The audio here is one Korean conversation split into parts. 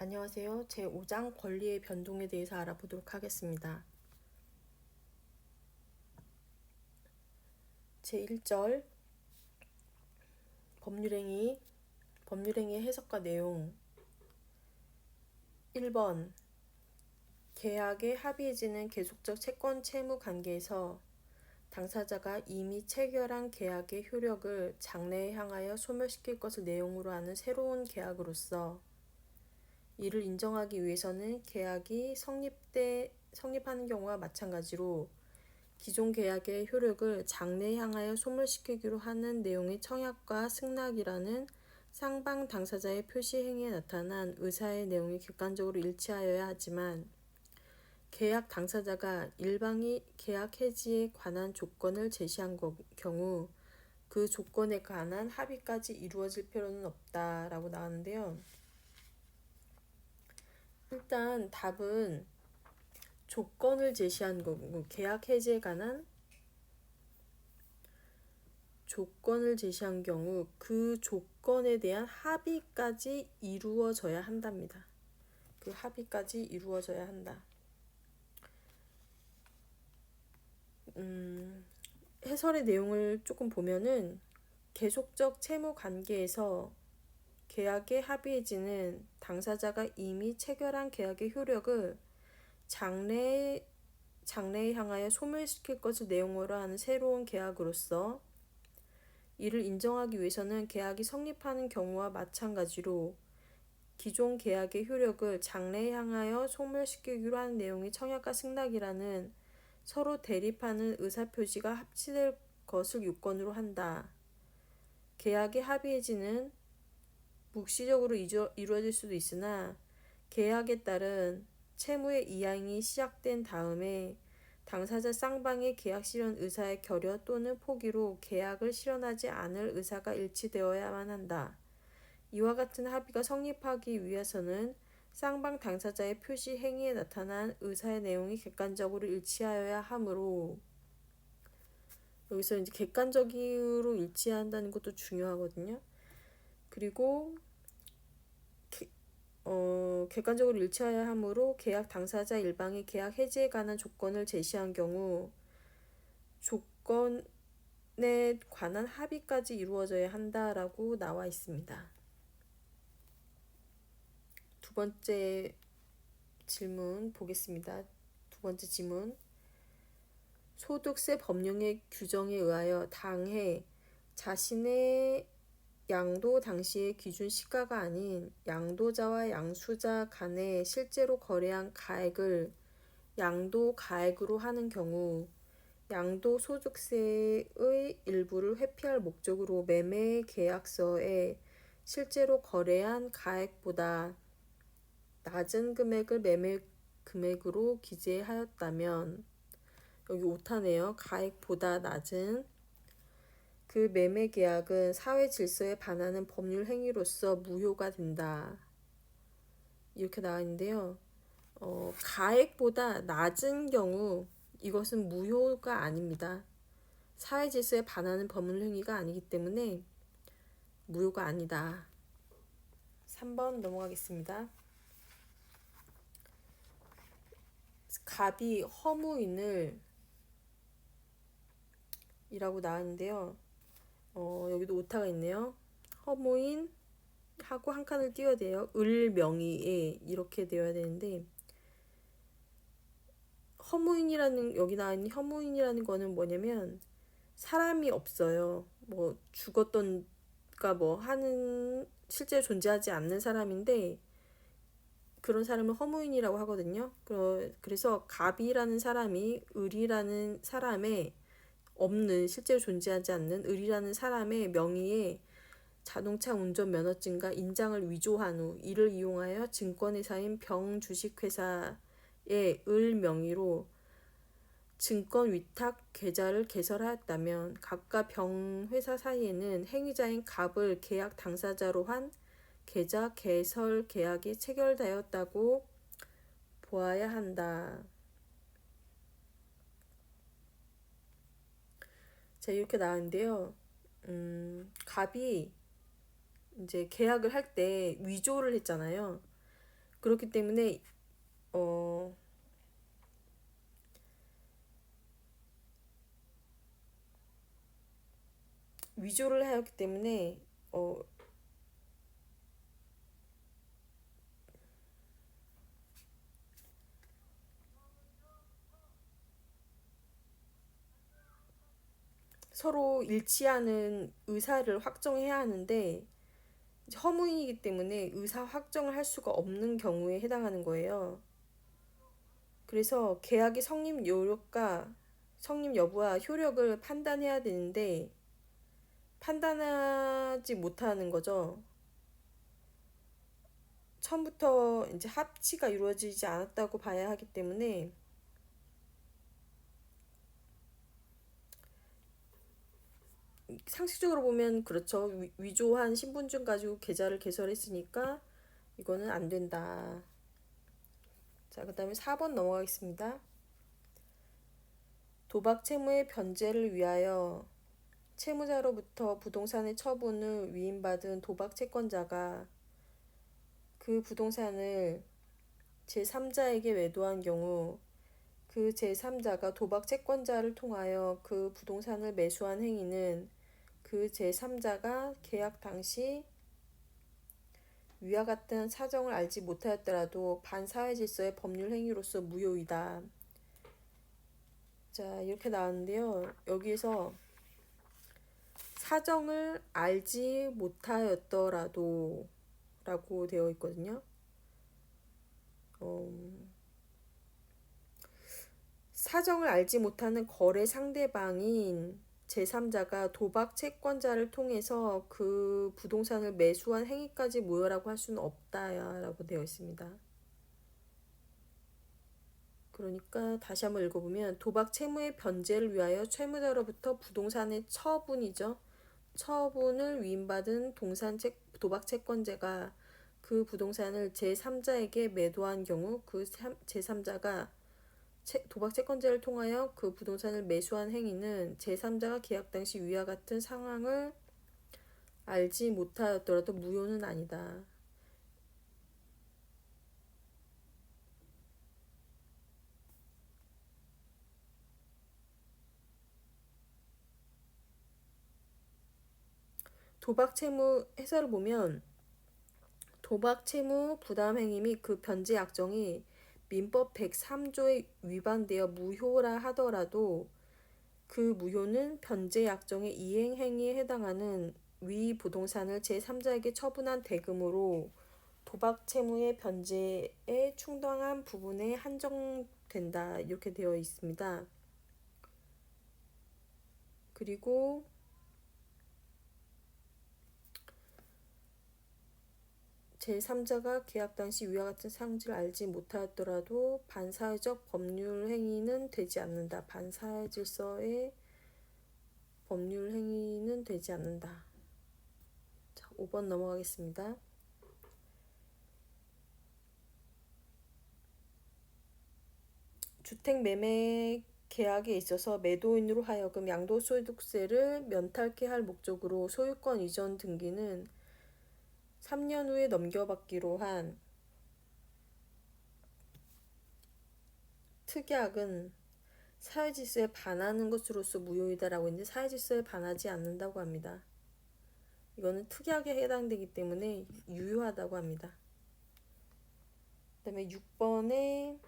안녕하세요. 제 5장 권리의 변동에 대해서 알아보도록 하겠습니다. 제 1절 법률행위 법률행위의 해석과 내용 1번 계약의 합의해지는 계속적 채권 채무 관계에서 당사자가 이미 체결한 계약의 효력을 장래에 향하여 소멸시킬 것을 내용으로 하는 새로운 계약으로서 이를 인정하기 위해서는 계약이 성립돼 성립하는 경우와 마찬가지로 기존 계약의 효력을 장래에 향하여 소멸시키기로 하는 내용의 청약과 승낙이라는 쌍방 당사자의 표시 행위에 나타난 의사의 내용이 객관적으로 일치하여야 하지만 계약 당사자가 일방이 계약 해지에 관한 조건을 제시한 경우 그 조건에 관한 합의까지 이루어질 필요는 없다라고 나왔는데요. 일단 답은 조건을 제시한 거고 계약 해지에 관한 조건을 제시한 경우 그 조건에 대한 합의까지 이루어져야 한답니다. 그 합의까지 이루어져야 한다. 음, 해설의 내용을 조금 보면은 계속적 채무 관계에서 계약에 합의해지는 당사자가 이미 체결한 계약의 효력을 장래 장래에 향하여 소멸시킬 것을 내용으로 하는 새로운 계약으로서 이를 인정하기 위해서는 계약이 성립하는 경우와 마찬가지로 기존 계약의 효력을 장래에 향하여 소멸시키기로 하는 내용의 청약과 승낙이라는 서로 대립하는 의사표시가 합치될 것을 요건으로 한다. 계약의 합의해지는 묵시적으로 이루어질 수도 있으나 계약에 따른 채무의 이양이 시작된 다음에 당사자 쌍방의 계약 실현 의사의 결여 또는 포기로 계약을 실현하지 않을 의사가 일치되어야만 한다. 이와 같은 합의가 성립하기 위해서는 쌍방 당사자의 표시 행위에 나타난 의사의 내용이 객관적으로 일치하여야 하므로 여기서 이제 객관적으로 일치한다는 것도 중요하거든요. 그리고 어, 객관적으로 일치해야 하므로 계약 당사자 일방이 계약 해지에 관한 조건을 제시한 경우 조건에 관한 합의까지 이루어져야 한다라고 나와 있습니다. 두 번째 질문 보겠습니다. 두 번째 질문. 소득세 법령의 규정에 의하여 당해 자신의 양도 당시의 기준 시가가 아닌 양도자와 양수자 간에 실제로 거래한 가액을 양도 가액으로 하는 경우 양도 소득세의 일부를 회피할 목적으로 매매 계약서에 실제로 거래한 가액보다 낮은 금액을 매매 금액으로 기재하였다면 여기 오타네요. 가액보다 낮은 그 매매 계약은 사회 질서에 반하는 법률 행위로서 무효가 된다. 이렇게 나와 있는데요. 어, 가액보다 낮은 경우 이것은 무효가 아닙니다. 사회 질서에 반하는 법률 행위가 아니기 때문에 무효가 아니다. 3번 넘어가겠습니다. 갑이 허무인을 이라고 나왔는데요. 어, 여기도 오타가 있네요. 허무인 하고 한 칸을 띄워야 돼요. 을명의에 이렇게 되어야 되는데 허무인이라는 여기 있는 허무인이라는 거는 뭐냐면 사람이 없어요. 뭐 죽었던가 뭐 하는 실제 존재하지 않는 사람인데 그런 사람을 허무인이라고 하거든요. 그래서 갑이라는 사람이 을이라는 사람의 없는 실제로 존재하지 않는 을이라는 사람의 명의에 자동차 운전 면허증과 인장을 위조한 후 이를 이용하여 증권회사인 병주식회사의 을 명의로 증권 위탁 계좌를 개설하였다면 각과 병 회사 사이에는 행위자인 갑을 계약 당사자로 한 계좌 개설 계약이 체결되었다고 보아야 한다. 자, 이렇게 나왔는데요. 음, 갑이 이제 계약을 할 때 위조를 했잖아요. 그렇기 때문에 어 위조를 하였기 때문에 어 서로 일치하는 의사를 확정해야 하는데 허무이기 때문에 의사 확정을 할 수가 없는 경우에 해당하는 거예요. 그래서 계약의 성립 요력과 성립 여부와 효력을 판단해야 되는데 판단하지 못하는 거죠. 처음부터 이제 합치가 이루어지지 않았다고 봐야 하기 때문에 상식적으로 보면 그렇죠. 위, 위조한 신분증 가지고 계좌를 개설했으니까 이거는 안 된다. 자, 그 다음에 4번 넘어가겠습니다. 도박 채무의 변제를 위하여 채무자로부터 부동산의 처분을 위임받은 도박 채권자가 그 부동산을 제3자에게 외도한 경우 그 제3자가 도박 채권자를 통하여 그 부동산을 매수한 행위는 그 제3자가 계약 당시 위와 같은 사정을 알지 못하였더라도 반사회 질서의 법률 행위로서 무효이다. 자, 이렇게 나왔는데요. 여기에서 사정을 알지 못하였더라도 라고 되어 있거든요. 어, 사정을 알지 못하는 거래 상대방인 제3자가 도박 채권자를 통해서 그 부동산을 매수한 행위까지 무효라고 할 수는 없다라고 되어 있습니다. 그러니까 다시 한번 읽어보면 도박 채무의 변제를 위하여 채무자로부터 부동산의 처분이죠. 처분을 위임받은 동산 채, 도박 채권자가 그 부동산을 제3자에게 매도한 경우 그 제3자가 도박 채권자를 통하여 그 부동산을 매수한 행위는 제3자가 계약 당시 위와 같은 상황을 알지 못하였더라도 무효는 아니다. 도박 채무 해설을 보면 도박 채무 부담 행위 및 그 변제 약정이 민법 103조에 위반되어 무효라 하더라도 그 무효는 변제 약정의 이행 행위에 해당하는 위 부동산을 제3자에게 처분한 대금으로 도박 채무의 변제에 충당한 부분에 한정된다. 이렇게 되어 있습니다. 그리고 제3자가 계약 당시 위와 같은 상지를 알지 못하였더라도 반사회적 법률 행위는 되지 않는다. 반사회 질서의 법률 행위는 되지 않는다. 자, 5번 넘어가겠습니다. 주택 매매 계약에 있어서 매도인으로 하여금 양도소득세를 면탈케 할 목적으로 소유권 이전 등기는 3년 후에 넘겨받기로 한 특약은 사회질서에 반하는 것으로서 무효이다라고 했는데 사회질서에 반하지 않는다고 합니다. 이거는 특약에 해당되기 때문에 유효하다고 합니다. 그 다음에 6번에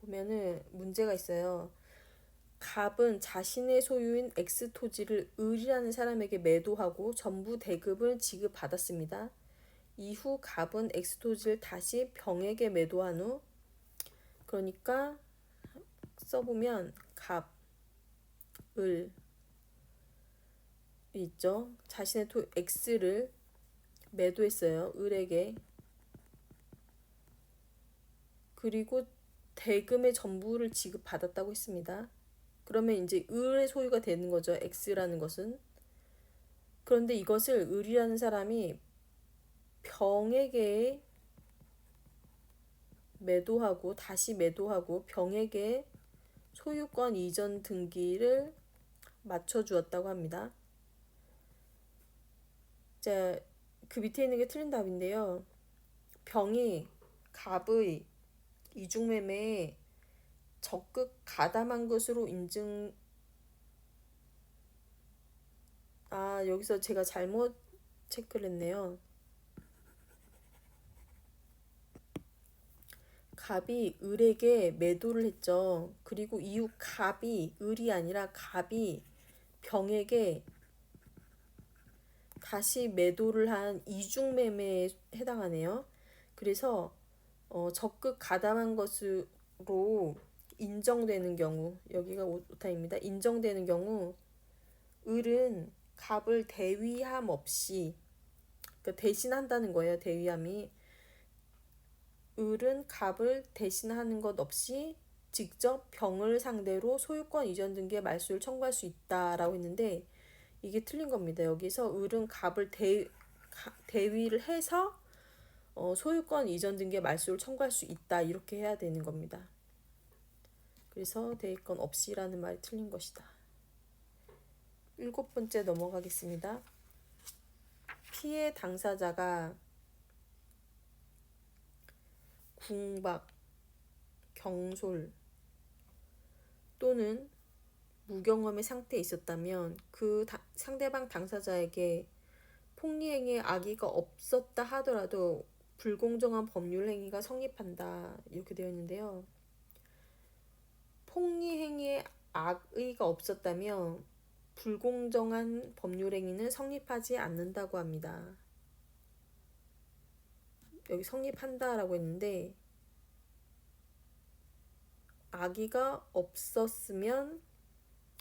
보면은 문제가 있어요. 갑은 자신의 소유인 X 토지를 을이라는 사람에게 매도하고 전부 대급을 지급받았습니다. 이후 갑은 X 토지를 다시 병에게 매도한 후 그러니까 써보면 갑, 을 있죠. 자신의 토 X를 매도했어요. 을에게 그리고 대금의 전부를 지급받았다고 했습니다. 그러면 이제 을의 소유가 되는 거죠. X라는 것은. 그런데 이것을 을이라는 사람이 병에게 매도하고 다시 매도하고 병에게 소유권 이전 등기를 맞춰 주었다고 합니다. 자, 그 밑에 있는 게 틀린 답인데요. 병이 갑의 이중매매에 적극 가담한 것으로 인증 아 여기서 제가 잘못 체크를 했네요. 갑이 을에게 매도를 했죠. 그리고 이후 갑이 을이 아니라 갑이 병에게 다시 매도를 한 이중 매매에 해당하네요. 그래서 어, 적극 가담한 것으로 인정되는 경우 여기가 오타입니다. 인정되는 경우 을은 갑을 대위함 없이 그러니까 대신한다는 거예요. 대위함이 을은 갑을 대신하는 것 없이 직접 병을 상대로 소유권 이전 등기의 말소를 청구할 수 있다라고 했는데 이게 틀린 겁니다. 여기서 을은 갑을 대, 대위를 해서 어, 소유권 이전 등기의 말소를 청구할 수 있다 이렇게 해야 되는 겁니다. 그래서 대위권 없이라는 말이 틀린 것이다. 일곱 번째 넘어가겠습니다. 피해 당사자가 궁박, 경솔 또는 무경험의 상태에 있었다면 그 다, 상대방 당사자에게 폭리행위의 악의가 없었다 하더라도 불공정한 법률 행위가 성립한다 이렇게 되어 있는데요. 폭리 행위의 악의가 없었다면 불공정한 법률 행위는 성립하지 않는다고 합니다. 여기 성립한다라고 했는데 악의가 없었으면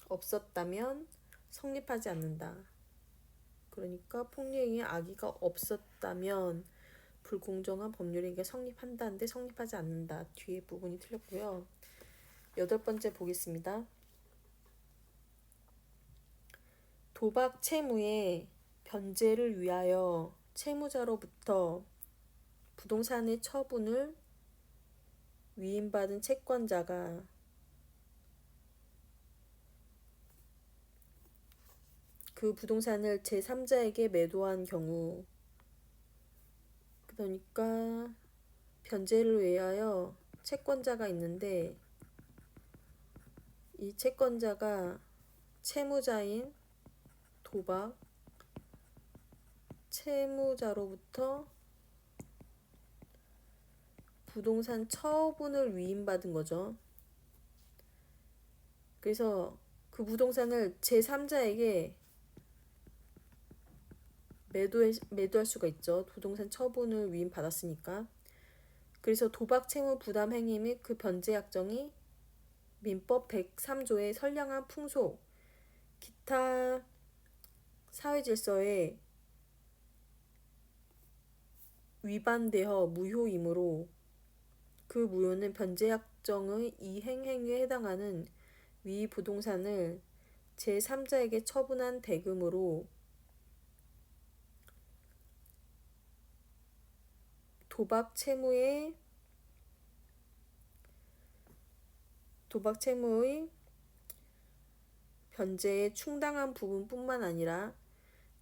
없었다면 성립하지 않는다. 그러니까 폭력행위에 악의가 없었다면 불공정한 법률행위가 성립한다는데 성립하지 않는다. 뒤에 부분이 틀렸고요. 여덟 번째 보겠습니다. 도박 채무의 변제를 위하여 채무자로부터 부동산의 처분을 위임받은 채권자가 그 부동산을 제3자에게 매도한 경우 그러니까 변제를 위하여 채권자가 있는데 이 채권자가 채무자인 도박 채무자로부터 부동산 처분을 위임받은 거죠. 그래서 그 부동산을 제3자에게 매도해, 매도할 수가 있죠. 부동산 처분을 위임받았으니까. 그래서 도박 채무 부담 행위 및 그 변제 약정이 민법 103조의 선량한 풍속, 기타 사회 질서에 위반되어 무효이므로 그 무효는 변제약정의 이행 행위에 해당하는 위 부동산을 제3자에게 처분한 대금으로 도박 채무의 도박 채무의 변제에 충당한 부분뿐만 아니라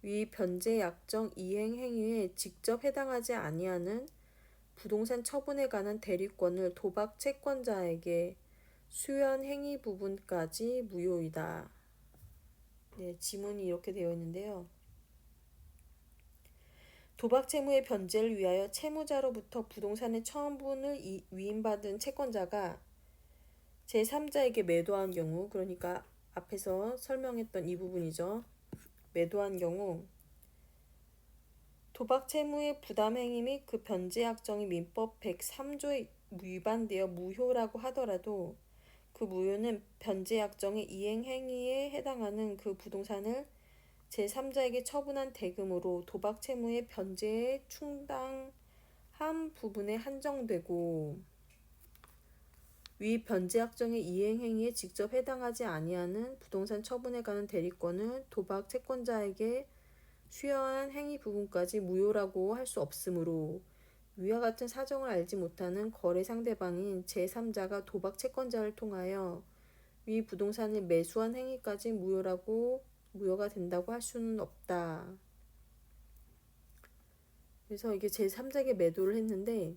위 변제 약정 이행 행위에 직접 해당하지 아니하는 부동산 처분에 관한 대리권을 도박 채권자에게 수연 행위 부분까지 무효이다. 네, 지문이 이렇게 되어 있는데요. 도박 채무의 변제를 위하여 채무자로부터 부동산의 처분을 위임받은 채권자가 제3자에게 매도한 경우, 그러니까 앞에서 설명했던 이 부분이죠. 매도한 경우 도박 채무의 부담 행위 및 그 변제 약정이 민법 103조에 위반되어 무효라고 하더라도 그 무효는 변제 약정의 이행 행위에 해당하는 그 부동산을 제3자에게 처분한 대금으로 도박 채무의 변제에 충당한 부분에 한정되고 위 변제 약정의 이행 행위에 직접 해당하지 아니하는 부동산 처분에 관한 대리권을 도박 채권자에게 수여한 행위 부분까지 무효라고 할 수 없으므로 위와 같은 사정을 알지 못하는 거래 상대방인 제3자가 도박 채권자를 통하여 위 부동산을 매수한 행위까지 무효라고 무효가 된다고 할 수는 없다. 그래서 이게 제3자에게 매도를 했는데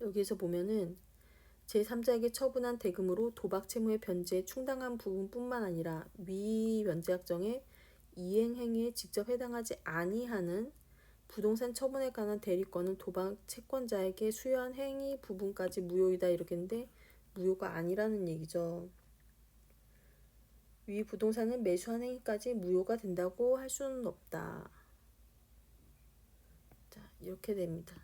여기에서 보면은 제3자에게 처분한 대금으로 도박 채무의 변제에 충당한 부분뿐만 아니라 위 변제약정의 이행 행위에 직접 해당하지 아니하는 부동산 처분에 관한 대리권은 도박 채권자에게 수여한 행위 부분까지 무효이다 이렇게 했는데 무효가 아니라는 얘기죠. 위 부동산은 매수한 행위까지 무효가 된다고 할 수는 없다. 자, 이렇게 됩니다.